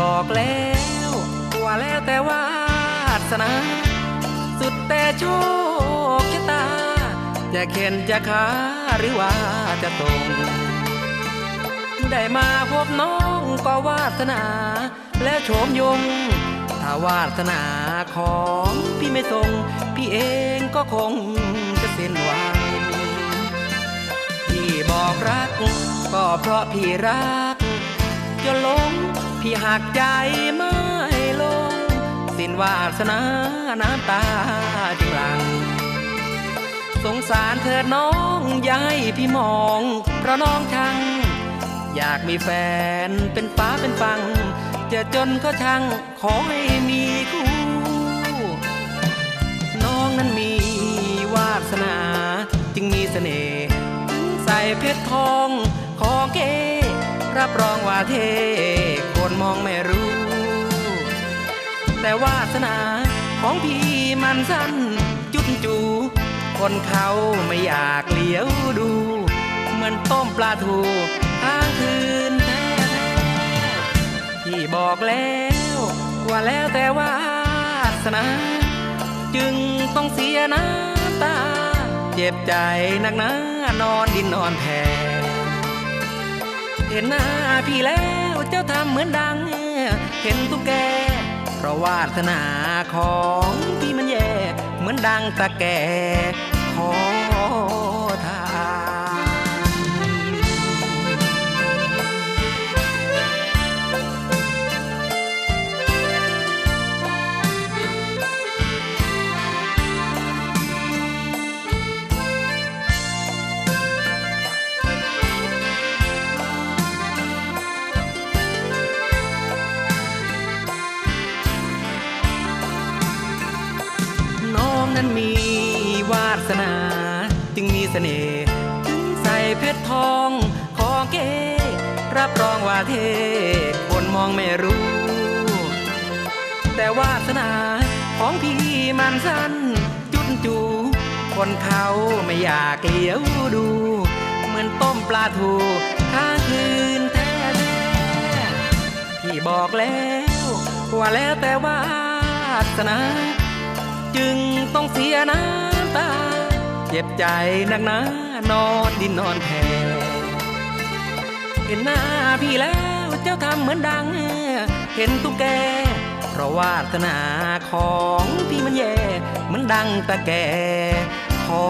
บอกแล้วว่าแล้วแต่วาสนา สุดแต่โชคชะตา จะเข็นจะขาหรือว่าจะตรงได้มาพบน้องก็วาสนา และโฉมยง ถ้าวาสนาของพี่ไม่ทรง พี่เองก็คงจะสิ้นหวัง พี่บอกรักก็เพราะพี่รัก จนลงพี่หักใจไม่ลง สิ้นวาสนาน้ำตาจึงหลัง สงสารเถิดน้องยาให้พี่มอง เพราะน้องชัง อยากมีแฟนเป็นฟ้าเป็นฟัง จะจนก็ช่างขอให้มีคู่ น้องนั้นมีวาสนาจึงมีเสน่ห์ใส่เพชรทองขอเก รับรองว่าเท่คนมองไม่รู้ แต่วาสนาของพี่มันสั้นจุดจู คนเขาไม่อยากเลี้ยวดู เหมือนต้มปลาทูค้างคืนแท้พี่บอกแล้ว ว่าแล้วแต่วาสนา จึงต้องเสียน้ำตา เจ็บใจนักหนานอนดินนอนแผ่ เห็นหน้าพี่แล้วเจ้าทำเหมือนดัง เห็นตุ๊กแก เพราะวาสนาของพี่มันแย่ เหมือนดังตะแก นั้นมีวาสนา จึงมีเสน่ห์ถึงใส่เพชรทองขอเกรับรองว่าเทคนมองไม่รู้ แต่วาสนาของพี่มันสั้น จุดจู คนเขาไม่อยากเลี้ยวดู เหมือนต้มปลาทูค้างคืนแท้ๆพี่บอกแล้วว่าแล้วแต่วาสนา จึงต้องเสียน้ำตา เจ็บใจนักหนานอนดินนอนแผ่เห็นหน้าพี่แล้วเจ้าทำเหมือนดัง เห็นตุ๊กแก เพราะวาสนาของพี่มันแย่เหมือนดังตะแกขอ